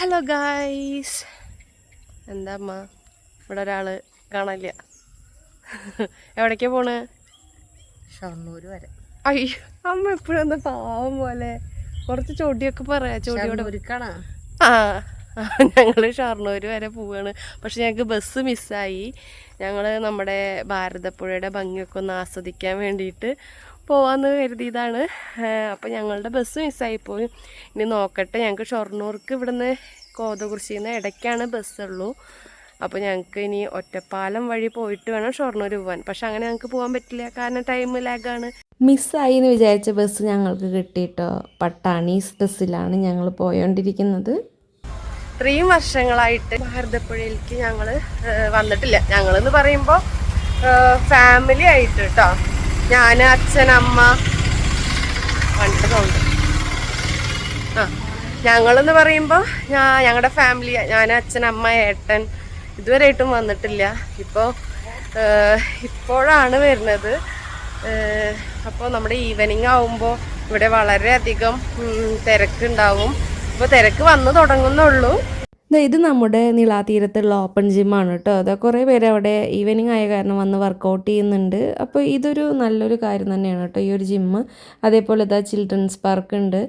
Hello guys എന്താ അമ്മ? ഇവിടെ ഒരാൾ കാണാനില്ല. എവിടേക്കാ പോണ്? ഷൊർണൂർ വരെ. അയ്യോ അമ്മ എപ്പോഴും പാവം പോലെ. കുറച്ച് ചോടിയൊക്കെ പറയാ. ചോടിയോടെ ഒരുക്കണോ ആ ഞങ്ങൾ ഷൊർണൂർ വരെ പോവാണ്. പക്ഷെ ഞങ്ങൾക്ക് ബസ് മിസ്സായി ഞങ്ങൾ നമ്മുടെ ഭാരതപ്പുഴയുടെ ഭംഗിയൊക്കെ ഒന്ന് ആസ്വദിക്കാൻ വേണ്ടിയിട്ട് പോവാന്ന് കരുതിയതാണ്. അപ്പോൾ ഞങ്ങളുടെ ബസ് മിസ്സായിപ്പോയി. ഇനി നോക്കട്ടെ ഞങ്ങൾക്ക് ഷൊർണൂർക്ക് ഇവിടുന്ന് കോതകുറിശിയിൽ നിന്ന് ഇടയ്ക്കാണ് ബസ്സുള്ളൂ. അപ്പോൾ ഞങ്ങൾക്ക് ഇനി ഒറ്റപ്പാലം വഴി പോയിട്ട് വേണം ഷൊർണൂർ പോകാൻ പക്ഷെ അങ്ങനെ ഞങ്ങൾക്ക് പോകാൻ പറ്റില്ല കാരണം ടൈം ലാഗാണ് മിസ്സായി എന്ന് വിചാരിച്ച ബസ് ഞങ്ങൾക്ക് കിട്ടിയിട്ടോ? പട്ടാണി ബസ്സിലാണ് ഞങ്ങൾ പോയോണ്ടിരിക്കുന്നത്. ഇത്രയും വർഷങ്ങളായിട്ട് ഭാരതപ്പുഴയിലേക്ക് ഞങ്ങൾ വന്നിട്ടില്ല. ഞങ്ങളെന്ന് പറയുമ്പോൾ ഫാമിലി ആയിട്ട് കേട്ടോ ഞാൻ അച്ഛൻ അമ്മ. വണ്ടി സൗണ്ട് ആ ഞങ്ങളെന്ന് പറയുമ്പോൾ ഞാൻ ഞങ്ങളുടെ ഫാമിലി ഞാൻ അച്ഛൻ അമ്മ ഏട്ടൻ ഇതുവരെയായിട്ടും വന്നിട്ടില്ല. ഇപ്പോൾ ഇപ്പോഴാണ് വരുന്നത്. അപ്പോൾ നമ്മുടെ ഈവനിങ് ആവുമ്പോൾ ഇവിടെ വളരെയധികം തിരക്കുണ്ടാവും. ഇപ്പോൾ തിരക്ക് വന്നു തുടങ്ങുന്നുള്ളൂ. ഇത് നമ്മുടെ നിളാതീരത്തുള്ള ഓപ്പൺ ജിമ്മാണ് കേട്ടോ. അതാ കുറേ പേര് അവിടെ ഈവനിങ് ആയ കാരണം വന്ന് വർക്കൗട്ട് ചെയ്യുന്നുണ്ട്. അപ്പോൾ ഇതൊരു നല്ലൊരു കാര്യം തന്നെയാണ് കേട്ടോ ഈ ഒരു ജിമ്മ് അതേപോലെ ഇതാ ചിൽഡ്രൻസ് പാർക്ക് ഉണ്ട്.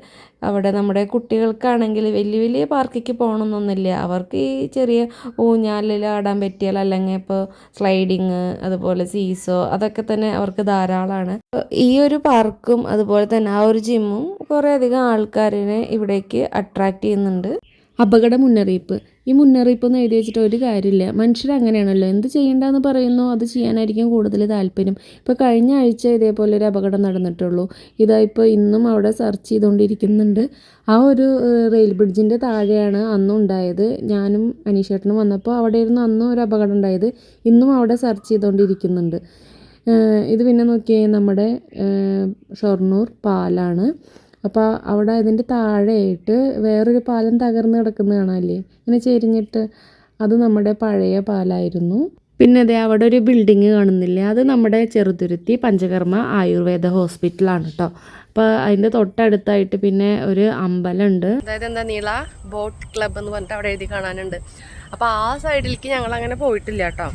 അവിടെ നമ്മുടെ കുട്ടികൾക്കാണെങ്കിൽ വലിയ വലിയ പാർക്കിക്ക് പോകണമെന്നൊന്നുമില്ല. അവർക്ക് ഈ ചെറിയ ഊഞ്ഞാലിൽ ആടാൻ പറ്റിയാൽ അല്ലെങ്കിൽ ഇപ്പോൾ സ്ലൈഡിങ് അതുപോലെ സീസോ അതൊക്കെ തന്നെ അവർക്ക് ധാരാളമാണ്. ഈ ഒരു പാർക്കും അതുപോലെ തന്നെ ആ ഒരു ജിമ്മും കുറേ അധികം ആൾക്കാരിനെ ഇവിടേക്ക് അട്രാക്റ്റ് ചെയ്യുന്നുണ്ട്. അപകട മുന്നറിയിപ്പ് ഈ മുന്നറിയിപ്പൊന്നും എഴുതി വെച്ചിട്ട് ഒരു കാര്യമില്ല. മനുഷ്യർ അങ്ങനെയാണല്ലോ. എന്ത് ചെയ്യേണ്ടതെന്ന് പറയുന്നു അത് ചെയ്യാനായിരിക്കും കൂടുതൽ താല്പര്യം. ഇപ്പോൾ കഴിഞ്ഞ ആഴ്ച ഇതേപോലെ ഒരു അപകടം നടന്നിട്ടുള്ളൂ. ഇതാ ഇപ്പോൾ ഇന്നും അവിടെ സെർച്ച് ചെയ്തുകൊണ്ടിരിക്കുന്നുണ്ട്. ആ ഒരു റെയിൽ ബ്രിഡ്ജിന്റെ താഴെയാണ് അന്നും ഉണ്ടായത്. ഞാനും അനീഷേട്ടനും വന്നപ്പോൾ അവിടെ ഇരുന്ന് അന്നും ഒരു അപകടം ഉണ്ടായത്. ഇന്നും അവിടെ സെർച്ച് ചെയ്തുകൊണ്ടിരിക്കുന്നുണ്ട്. ഇത് പിന്നെ നോക്കിയേ നമ്മുടെ ഷൊർണൂർ പാലാണ്. അപ്പോൾ അവിടെ അതിന്റെ താഴെയായിട്ട് വേറൊരു പാലം തകർന്ന് കിടക്കുന്നത് കാണാമല്ലേ ഇങ്ങനെ ചെരിഞ്ഞിട്ട് അത് നമ്മുടെ പഴയ പാലായിരുന്നു. പിന്നെ അതെ അവിടെ ഒരു ബിൽഡിങ് കാണുന്നില്ലേ? അത് നമ്മുടെ ചെറുതുരുത്തി പഞ്ചകർമ്മ ആയുർവേദ ഹോസ്പിറ്റലാണ് കേട്ടോ അപ്പോൾ അതിന്റെ തൊട്ടടുത്തായിട്ട് പിന്നെ ഒരു അമ്പലമുണ്ട്. അതായത് എന്താ നീള? ബോട്ട് ക്ലബ്ബ് എന്ന് പറഞ്ഞിട്ട് അവിടെ എഴുതി കാണാനുണ്ട്. അപ്പോൾ ആ സൈഡിലേക്ക് ഞങ്ങൾ അങ്ങനെ പോയിട്ടില്ല കേട്ടോ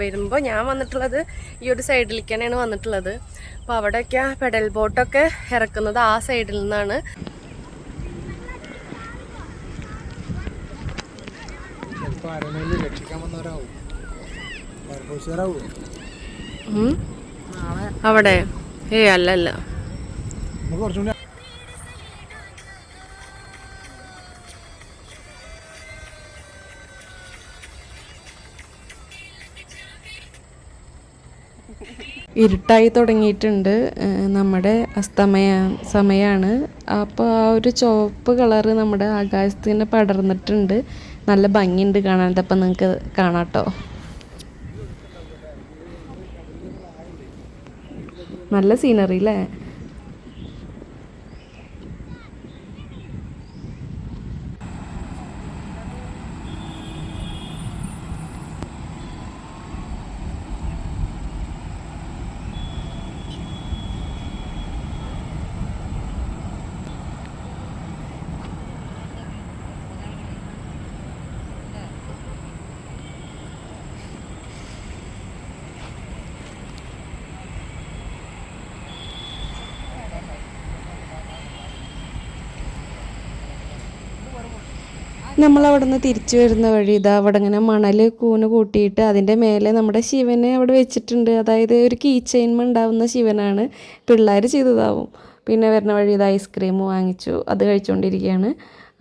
വരുമ്പോൾ ഞാൻ വന്നിട്ടുള്ളത് ഈ ഒരു സൈഡിലേക്കാണ് തന്നെയാണ് വന്നിട്ടുള്ളത്. അപ്പോൾ അവിടെയൊക്കെ പെഡൽ ബോട്ടൊക്കെ ഇറക്കുന്നത് ആ സൈഡിൽ നിന്നാണ്. അവിടെ? ഏയ് അല്ല അല്ല ഇരുട്ടായി തുടങ്ങിയിട്ടുണ്ട്. നമ്മുടെ അസ്തമയ സമയമാണ് അപ്പോൾ ആ ഒരു ചുവപ്പ് കളറ് നമ്മുടെ ആകാശത്തിന് പടർന്നിട്ടുണ്ട്. നല്ല ഭംഗിയുണ്ട് കാണാൻ അപ്പം നിങ്ങൾക്ക് കാണാട്ടോ. നല്ല സീനറി അല്ലേ നമ്മൾ അവിടെ നിന്ന് തിരിച്ചു വരുന്ന വഴി ഇതാ അവിടെ ഇങ്ങനെ മണൽ കൂന് കൂട്ടിയിട്ട് അതിന്റെ മേലെ നമ്മുടെ ശിവനെ അവിടെ വെച്ചിട്ടുണ്ട്. അതായത് ഒരു കീ ചെയിൻമ ഉണ്ടാവുന്ന ശിവനാണ്. പിള്ളേർ ചെയ്തതാവും. പിന്നെ വരുന്ന വഴി ഇത് ഐസ്ക്രീം വാങ്ങിച്ചു. അത് കഴിച്ചുകൊണ്ടിരിക്കുകയാണ്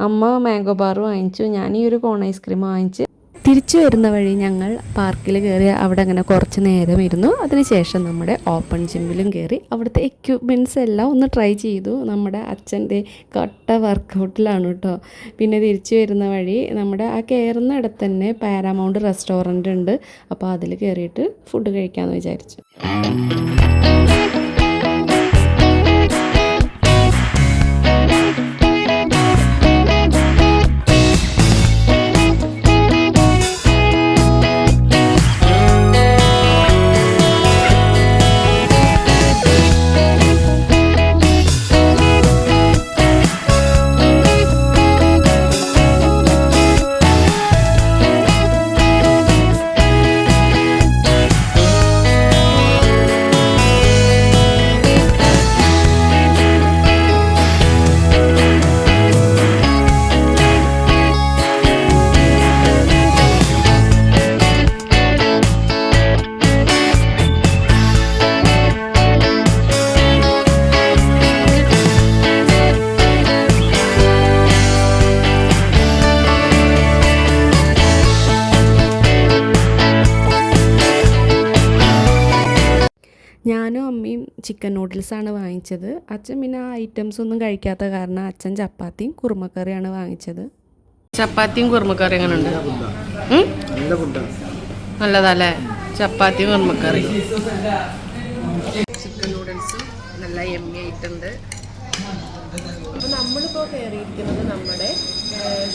അമ്മ മാംഗോ ബാർ വാങ്ങിച്ചു. ഞാൻ ഈ ഒരു കോൺ ഐസ്ക്രീം വാങ്ങിച്ച് തിരിച്ചു വരുന്ന വഴി ഞങ്ങൾ പാർക്കിൽ കയറി അവിടെ അങ്ങനെ കുറച്ച് നേരം ഇരുന്നു. അതിനുശേഷം നമ്മുടെ ഓപ്പൺ ജിമ്മിലും കയറി. അവിടുത്തെ എക്യുപ്മെന്റ്സ് എല്ലാം ഒന്ന് ട്രൈ ചെയ്തു. നമ്മുടെ അച്ഛന്റെ കട്ട വർക്കൗട്ടിലാണ് കേട്ടോ പിന്നെ തിരിച്ചു വരുന്ന വഴി നമ്മുടെ ആ കയറുന്ന ഇടത്ത് തന്നെ പാരാമൗണ്ട് റെസ്റ്റോറന്റ് ഉണ്ട്. അപ്പോൾ അതിൽ കയറിയിട്ട് ഫുഡ് കഴിക്കാമെന്ന് വിചാരിച്ചു. ചിക്കൻ നൂഡിൽസാണ് വാങ്ങിച്ചത്. അച്ഛൻ പിന്നെ ആ ഐറ്റംസ് ഒന്നും കഴിക്കാത്ത കാരണം അച്ഛൻ ചപ്പാത്തിയും കുറുമക്കറിയാണ് വാങ്ങിച്ചത്. ചപ്പാത്തിയും കുറുമക്കറി അങ്ങനെ ഉണ്ട് നല്ലതല്ലേ? ചപ്പാത്തിയും കുറുമക്കറി. ചിക്കൻ നൂഡിൽസ് നല്ല എമ്മി ആയിട്ടുണ്ട്. അപ്പോൾ നമ്മളിപ്പോൾ കയറിയിരിക്കുന്നത് നമ്മുടെ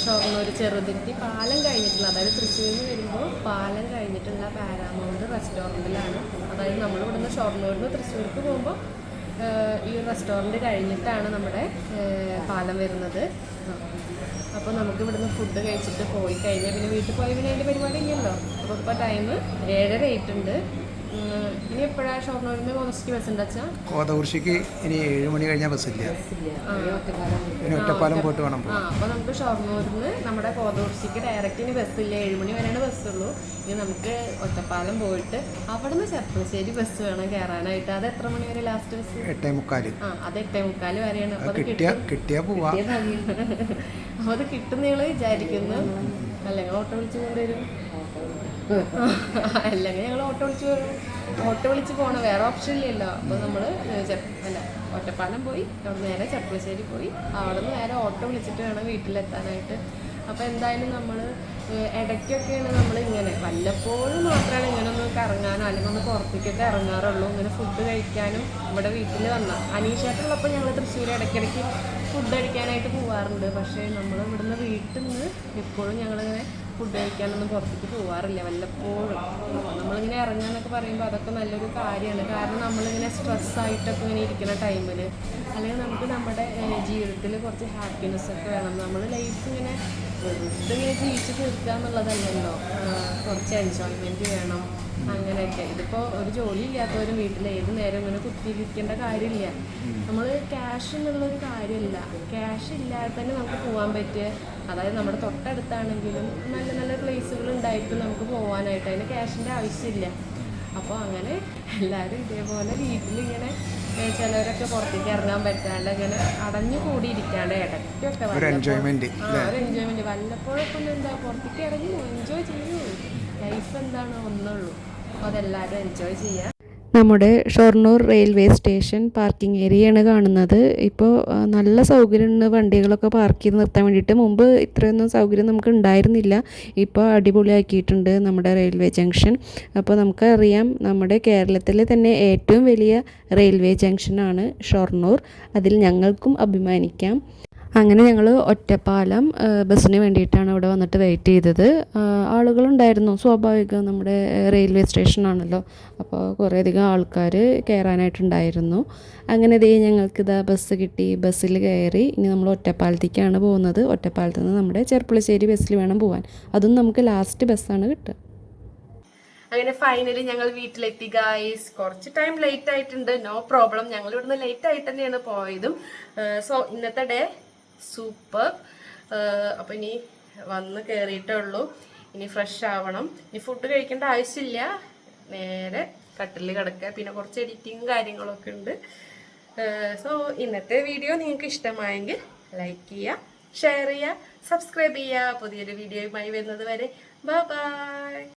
ഷൊർണൂർ ചെറുതിരുത്തി പാലം കഴിഞ്ഞിട്ടുള്ള അതായത് തൃശ്ശൂരിൽ നിന്ന് വരുമ്പോൾ പാലം കഴിഞ്ഞിട്ടുള്ള പാരാമൗണ്ട് റെസ്റ്റോറന്റിലാണ് അതായത് നമ്മൾ ഷൊർണൂരിൽ നിന്ന് തൃശ്ശൂർക്ക് പോകുമ്പോൾ ഈ റെസ്റ്റോറന്റ് കഴിഞ്ഞിട്ടാണ് നമ്മുടെ പാലം വരുന്നത്. അപ്പോൾ നമുക്ക് ഇവിടുന്ന് ഫുഡ് കഴിച്ചിട്ട് പോയി കഴിഞ്ഞാൽ പിന്നെ വീട്ടിൽ പോയി പിന്നെ അതിന്റെ പരിപാടി ഇല്ലല്ലോ. അപ്പോൾ ഇപ്പോൾ ടൈം ഏഴര ആയിട്ടുണ്ട്. ഇനി എപ്പോഴാണ് ഷൊർണൂരിൽ നിന്ന് ബസ് ഉണ്ടാച്ചാ അച്ഛാ? ഇനി ഏഴ് മണി കഴിഞ്ഞാൽ ബസ്സില്ല. ഇനി ഒറ്റപ്പാലം പോയിട്ട് വേണം ആ അപ്പോൾ നമുക്ക് ഷൊർണൂരിൽ നിന്ന് നമ്മുടെ കോതകുർശിക്ക് ഡയറക്റ്റ് ഇനി ബസ്സില്ല ഏഴ് മണി വരെയാണ് ബസ്സുള്ളൂ ഇനി നമുക്ക് ഒറ്റപ്പാലം പോയിട്ട് അവിടെ നിന്ന് ചെർപ്പശ്ശേരി ബസ് വേണം കയറാനായിട്ട് അത് എത്ര മണി വരെ ലാസ്റ്റ് ബസ് എട്ടേ മുക്കാൽ. ആ അത് എട്ടേ മുക്കാൽ വരെയാണ്. അപ്പോൾ കിട്ടിയാ കിട്ടിയാ പോവാ. അപ്പോൾ അത് കിട്ടുന്ന നിങ്ങൾ വിചാരിക്കുന്നു. അല്ലെങ്കിൽ ഓട്ടോ വിളിച്ചു കൊണ്ടുവരും. അല്ലെങ്കിൽ ഞങ്ങൾ ഓട്ടോ വിളിച്ച് ഓട്ടോ വിളിച്ച് പോകണം വേറെ ഓപ്ഷൻ ഇല്ലല്ലോ. അപ്പോൾ നമ്മൾ അല്ല ഒറ്റപ്പാലം പോയി അവിടെ നേരെ ചെർപ്പശ്ശേരി പോയി. അവിടെ നിന്ന് നേരെ ഓട്ടോ വിളിച്ചിട്ട് വേണം വീട്ടിലെത്താനായിട്ട്. അപ്പോൾ എന്തായാലും നമ്മൾ ഇടയ്ക്കൊക്കെയാണ് നമ്മൾ ഇങ്ങനെ വല്ലപ്പോഴും മാത്രമാണ് ഇങ്ങനെ ഒന്ന് കറങ്ങാനോ അല്ലെങ്കിൽ ഒന്ന് പുറത്തേക്കൊക്കെ ഇറങ്ങാറുള്ളൂ. ഇങ്ങനെ ഫുഡ് കഴിക്കാനും ഇവിടെ വീട്ടിൽ വന്ന. അനീഷായിട്ടുള്ളപ്പോൾ ഞങ്ങൾ തൃശ്ശൂർ ഇടയ്ക്കിടയ്ക്ക് ഫുഡ് കഴിക്കാനായിട്ട് പോവാറുണ്ട്. പക്ഷേ നമ്മൾ ഇവിടുന്ന് വീട്ടിൽ നിന്ന് എപ്പോഴും ഞങ്ങളിങ്ങനെ ഫുഡ് കഴിക്കാനൊന്നും പുറത്തേക്ക് പോകാറില്ല വല്ലപ്പോഴും. നമ്മളിങ്ങനെ ഇറങ്ങാന്നൊക്കെ പറയുമ്പോൾ അതൊക്കെ നല്ലൊരു കാര്യമാണ്. കാരണം നമ്മളിങ്ങനെ സ്ട്രെസ് ആയിട്ടൊക്കെ ഇങ്ങനെ ഇരിക്കുന്ന ടൈമിൽ അല്ലെങ്കിൽ നമുക്ക് നമ്മുടെ ജീവിതത്തിൽ കുറച്ച് ഹാപ്പിനെസ് ഒക്കെ വേണം. നമ്മൾ ലൈഫ് ഇങ്ങനെ വെറുതെ ഇങ്ങനെ ജീവിച്ച് തീർക്കുക എന്നുള്ളതല്ലല്ലോ. കുറച്ച് എൻജോയ്മെന്റ് വേണം അങ്ങനെയൊക്കെ. ഇതിപ്പോൾ ഒരു ജോലി ഇല്ലാത്തവരും വീട്ടിൽ ഏത് നേരം ഇങ്ങനെ കുത്തിയിരിക്കേണ്ട കാര്യമില്ല. നമ്മൾ ക്യാഷ് എന്നുള്ളൊരു കാര്യമല്ല. ക്യാഷ് ഇല്ലാതെ തന്നെ നമുക്ക് പോകാൻ പറ്റിയ അതായത് നമ്മുടെ തൊട്ടടുത്താണെങ്കിലും നല്ല നല്ല പ്ലേസുകൾ ഉണ്ടായിരിക്കും നമുക്ക് പോകാനായിട്ട് അതിന് ക്യാഷിന്റെ ആവശ്യമില്ല. അപ്പോൾ അങ്ങനെ എല്ലാവരും ഇതേപോലെ വീട്ടിലിങ്ങനെ ചിലവരൊക്കെ ചിലരൊക്കെ പുറത്തേക്ക് ഇറങ്ങാൻ പറ്റാണ്ട് ഇങ്ങനെ അടഞ്ഞു കൂടിയിരിക്കാണ്ട് ഇടയ്ക്കൊക്കെ ഒരു എൻജോയ്മെന്റ് ആ ഒരു എൻജോയ്മെന്റ് വല്ലപ്പോഴൊക്കെ ഒന്ന് എന്താ പുറത്തേക്ക് ഇറങ്ങി എൻജോയ് ചെയ്യൂ. ലൈഫ് എന്താണ് ഒന്നുള്ളൂ. അപ്പോൾ അതെല്ലാവരും എൻജോയ് ചെയ്യാം. നമ്മുടെ ഷൊർണൂർ റെയിൽവേ സ്റ്റേഷൻ പാർക്കിംഗ് ഏരിയയാണ് കാണുന്നത്. ഇപ്പോൾ നല്ല സൗകര്യമുണ്ട് വണ്ടികളൊക്കെ പാർക്ക് ചെയ്ത് നിർത്താൻ വേണ്ടിയിട്ട് മുമ്പ് ഇത്രയൊന്നും സൗകര്യം നമുക്ക് ഉണ്ടായിരുന്നില്ല. ഇപ്പോൾ അടിപൊളിയാക്കിയിട്ടുണ്ട് നമ്മുടെ റെയിൽവേ ജംഗ്ഷൻ. അപ്പോൾ നമുക്കറിയാം നമ്മുടെ കേരളത്തിലെ തന്നെ ഏറ്റവും വലിയ റെയിൽവേ ജംഗ്ഷനാണ് ഷൊർണൂർ. അതിൽ ഞങ്ങൾക്കും അഭിമാനിക്കാം. അങ്ങനെ ഞങ്ങൾ ഒറ്റപ്പാലം ബസ്സിന് വേണ്ടിയിട്ടാണ് ഇവിടെ വന്നിട്ട് വെയിറ്റ് ചെയ്തത്. ആളുകളുണ്ടായിരുന്നു. സ്വാഭാവികം നമ്മുടെ റെയിൽവേ സ്റ്റേഷനാണല്ലോ അപ്പോൾ കുറേയധികം ആൾക്കാർ കയറാനായിട്ടുണ്ടായിരുന്നു അങ്ങനെ ഇതേ ഞങ്ങൾക്ക് ഇതാ ബസ് കിട്ടി. ബസ്സിൽ കയറി ഇനി നമ്മൾ ഒറ്റപ്പാലത്തേക്കാണ് പോകുന്നത്. ഒറ്റപ്പാലത്ത് നിന്ന് നമ്മുടെ ചെർപ്പുളശ്ശേരി ബസ്സിൽ വേണം പോകാൻ അതും നമുക്ക് ലാസ്റ്റ് ബസ്സാണ് കിട്ടുക. അങ്ങനെ ഫൈനലി ഞങ്ങൾ വീട്ടിലെത്തി ഗായ്സ് കുറച്ച് ടൈം ലേറ്റ് ആയിട്ടുണ്ട്. നോ പ്രോബ്ലം ഞങ്ങൾ ഇവിടുന്ന് ലേറ്റ് ആയിട്ട് തന്നെയാണ് പോയതും. സോ ഇന്നത്തെ ഡേ സൂപ്പർ. അപ്പോൾ ഇനി വന്ന് കയറിയിട്ടേ ഉള്ളൂ. ഇനി ഫ്രഷ് ആവണം. ഇനി ഫുഡ് കഴിക്കേണ്ട ആവശ്യമില്ല. നേരെ കട്ടിൽ കിടക്കുക. പിന്നെ കുറച്ച് എഡിറ്റിങ് കാര്യങ്ങളൊക്കെ ഉണ്ട്. സോ ഇന്നത്തെ വീഡിയോ നിങ്ങൾക്ക് ഇഷ്ടമായെങ്കിൽ ലൈക്ക് ചെയ്യുക ഷെയർ ചെയ്യുക സബ്സ്ക്രൈബ് ചെയ്യുക. പുതിയൊരു വീഡിയോയുമായി വരുന്നത് വരെ. ബൈ